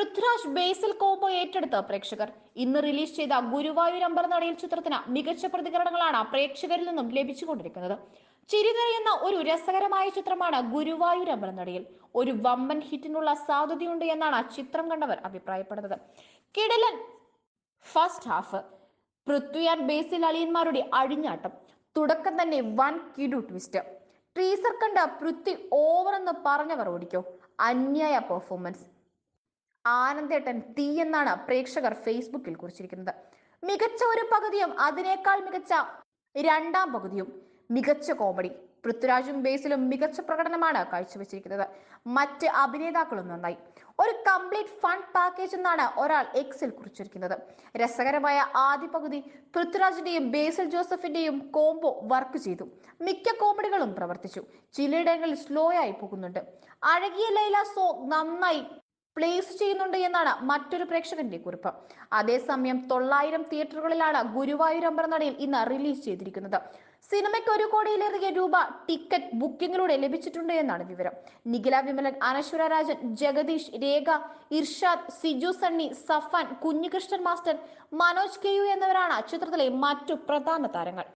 പൃഥ്വിരാജ് ബേസിൽ combo ഏറ്റെടുത്ത് പ്രേക്ഷകർ. ഇന്ന് റിലീസ് ചെയ്ത ഗുരുവായൂർ അമ്പലനടയിൽ ചിത്രത്തിന് മികച്ച പ്രതികരണങ്ങളാണ് പ്രേക്ഷകരിൽ നിന്നും ലഭിച്ചുകൊണ്ടിരിക്കുന്നത്. ചിരിതെറിയുന്ന ഒരു രസകരമായ ചിത്രമാണ് ഗുരുവായൂർ അമ്പലനടയിൽ ഒരു വമ്പൻ ഹിറ്റിനുള്ള സാധ്യതയുണ്ട് എന്നാണ് ചിത്രം കണ്ടവർ അഭിപ്രായപ്പെടുന്നത്. കിടലൻ first half Prithvi and Basil അളിയന്മാരുടെ അഴിഞ്ഞാട്ടം തുടക്കം തന്നെ വൺ കിഡു ട്വിസ്റ്റ് ട്രീസർ കണ്ട പൃഥ്വി ഓവർ എന്ന് പറഞ്ഞവർ ഓടിക്കോ. അന്യായ പെർഫോമൻസ് ആനന്ദേട്ടൻ തീ എന്നാണ് പ്രേക്ഷകർ ഫേസ്ബുക്കിൽ കുറിച്ചിരിക്കുന്നത്. മികച്ച ഒരു പകുതിയും അതിനേക്കാൾ മികച്ച രണ്ടാം പകുതിയും മികച്ച കോമഡി. പൃഥ്വിരാജും ബേസിലും മികച്ച പ്രകടനമാണ് കാഴ്ചവെച്ചിരിക്കുന്നത്. മറ്റ് അഭിനേതാക്കളും നന്നായി. ഒരു കംപ്ലീറ്റ് ഫണ്ട് പാക്കേജ് എന്നാണ് ഒരാൾ എക്സിൽ കുറിച്ചിരിക്കുന്നത്. രസകരമായ ആദ്യ പകുതി പൃഥ്വിരാജിന്റെയും ബേസിൽ ജോസഫിന്റെയും കോംബോ വർക്ക് ചെയ്തു. മിക്ക കോമഡികളും പ്രവർത്തിച്ചു. ചിലയിടങ്ങളിൽ സ്ലോ ആയി പോകുന്നുണ്ട്. അഴകിയ ലൈല സോ നന്നായി പ്ലേസ് ചെയ്യുന്നുണ്ട് എന്നാണ് മറ്റൊരു പ്രേക്ഷകന്റെ കുറിപ്പ്. അതേസമയം തൊള്ളായിരം തിയേറ്ററുകളിലാണ് ഗുരുവായൂർ അമ്പലനടയിൽ ഇന്ന് റിലീസ് ചെയ്തിരിക്കുന്നത്. സിനിമയ്ക്ക് ഒരു കോടിയിലേറെ രൂപ ടിക്കറ്റ് ബുക്കിംഗിലൂടെ ലഭിച്ചിട്ടുണ്ട് എന്നാണ് വിവരം. Nikhila Vimalan Anaswara Rajan Jagadish Rekha Irshad Siju Sunny Safan Kunhikrishnan master Manoj K U എന്നിവരാണ് ചിത്രത്തിലെ മറ്റു പ്രധാന താരങ്ങൾ.